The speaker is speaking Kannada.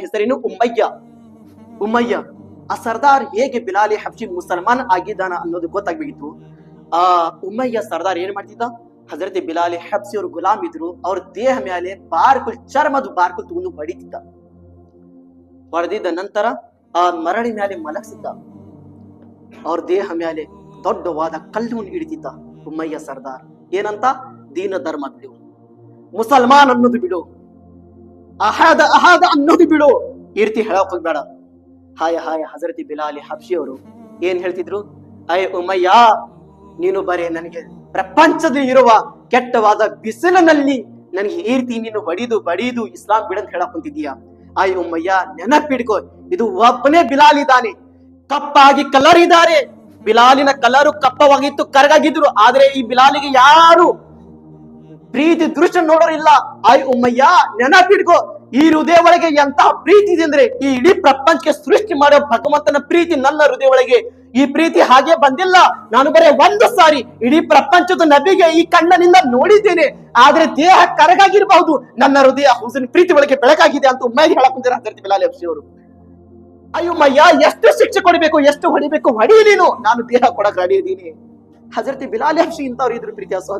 ಹೆಸರೇನು? ಉಮ್ಮಯ್ಯ. ಉಮ್ಮಯ್ಯ. ಆ ಸರ್ದಾರ್ ಹೇಗೆ ಬಿಲಾಲಿ ಹಬ್ಶಿ ಮುಸಲ್ಮಾನ್ ಆಗಿದ್ದಾನ ಅನ್ನೋದು ಗೊತ್ತಾಗ್ಬೇಕಿತ್ತು ಆ ಉಮ್ಮಯ್ಯ ಸರ್ದಾರ್ ಏನ್ ಮಾಡ್ತಿದ್ದ? ಹಜರತ್ ಬಿಲಾಲಿ ಹಬ್ಸಿ ಅವರು ಗುಲಾಮ್ ಇದ್ರು. ಅವ್ರ ದೇಹ ಮೇಲೆ ಬಾರ್ಕುಲ್ ಚರ್ಮದ ಬಾರ್ಕುಲ್ ತಗೊಂಡು ಹೊಡಿತಿದ್ದ ಹೊಡೆದಿದ್ದ ನಂತರ ಆ ಮರಳಿ ಮೇಲೆ ಮಲಗಿಸಿದ್ದ. ಅವ್ರ ದೇಹ ಮೇಲೆ ದೊಡ್ಡವಾದ ಕಲ್ಲನ್ನು ಹಿಡಿತಿದ್ದ ಉಮ್ಮಯ್ಯ ಸರ್ದಾರ್. ಏನಂತ? ದೀನ ಧರ್ಮ ಬಿಡು. ಮುಸಲ್ಮಾನ್ ಅನ್ನೋದು ಬಿಡು. ಅಹದ, ಅಹಾದ ಅನ್ನೋದು ಬಿಡು. ಈ ರೀತಿ ಹೇಳಕ್ ಹೋಗ್ಬೇಡ. ಹಾಯ ಹಾಯ, ಹಜರತಿ ಬಿಲಾಲಿ ಹಬ್ಶಿ ಅವರು ಏನ್ ಹೇಳ್ತಿದ್ರು? ಅಯ್ಯ ಉಮಯ್ಯ, ನೀನು ಬರೇ ನನಗೆ ಪ್ರಪಂಚದಲ್ಲಿ ಇರುವ ಕೆಟ್ಟವಾದ ಬಿಸಿಲಿನಲ್ಲಿ ನನಗೆ ಈ ರೀತಿ ನೀನು ಬಡಿದು ಬಡಿದು ಇಸ್ಲಾಂ ಬಿಡಂತ ಹೇಳಕ್ ಕುಂತಿದೀಯ ಅಯ್ಯ ಉಮ್ಮಯ್ಯ ನೆನಪಿಡ್ಕೋ, ಇದು ಒಬ್ಬನೇ ಬಿಲಾಲ್ ಇದ್ದಾನೆ. ಕಪ್ಪಾಗಿ ಕಲರ್ ಇದ್ದಾರೆ. ಬಿಲಾಲಿನ ಕಲರು ಕಪ್ಪವಾಗಿತ್ತು, ಕರಗಾಗಿದ್ರು. ಆದ್ರೆ ಈ ಬಿಲಾಲಿಗೆ ಯಾರು ಪ್ರೀತಿ ದೃಶ್ಯ ನೋಡೋರಿಲ್ಲ ಆಯ್ ಉಮ್ಮಯ್ಯ, ನೆನಪಿಟ್ಕೋ, ಈ ಹೃದಯ ಒಳಗೆ ಎಂತಹ ಪ್ರೀತಿ ಇದೆ ಅಂದ್ರೆ ಈ ಇಡೀ ಪ್ರಪಂಚಕ್ಕೆ ಸೃಷ್ಟಿ ಮಾಡೋ ಭಗವಂತನ ಪ್ರೀತಿ ನನ್ನ ಹೃದಯ ಒಳಗೆ ಈ ಪ್ರೀತಿ ಹಾಗೆ ಬಂದಿಲ್ಲ. ನಾನು ಬರೇ ಒಂದು ಸಾರಿ ಇಡೀ ಪ್ರಪಂಚದ ನಬಿಗೆ ಈ ಕಣ್ಣನಿಂದ ನೋಡಿದ್ದೇನೆ. ಆದ್ರೆ ದೇಹ ಕರಗಾಗಿರಬಹುದು. ನನ್ನ ಹೃದಯ ಹುಸಿನ ಪ್ರೀತಿ ಒಳಗೆ ಬೆಳಕಾಗಿದೆ ಅಂತ ಉಮ್ಮಾಗಿ ಹೇಳಕ್ ಹಜರತ್ ಬಿಲಾಲಿ ಅಫ್ಸಿ ಅವರು. ಅಯ್ಯೋ ಮಯ್ಯ ಎಷ್ಟು ಶಿಕ್ಷೆ ಕೊಡಬೇಕು, ಎಷ್ಟು ಹೊಡಿಬೇಕು ಹೊಡಿ ನೀನು. ದೇಹ ಕೊಡಕ್ ರೆಡಿ ಇದ್ದೀನಿ ಹಜರತಿ ಬಿಲಾಲಿ ಹಂಶಿ ಇಂಥವ್ರು ಇದ್ರು ಪ್ರೀತಿಯ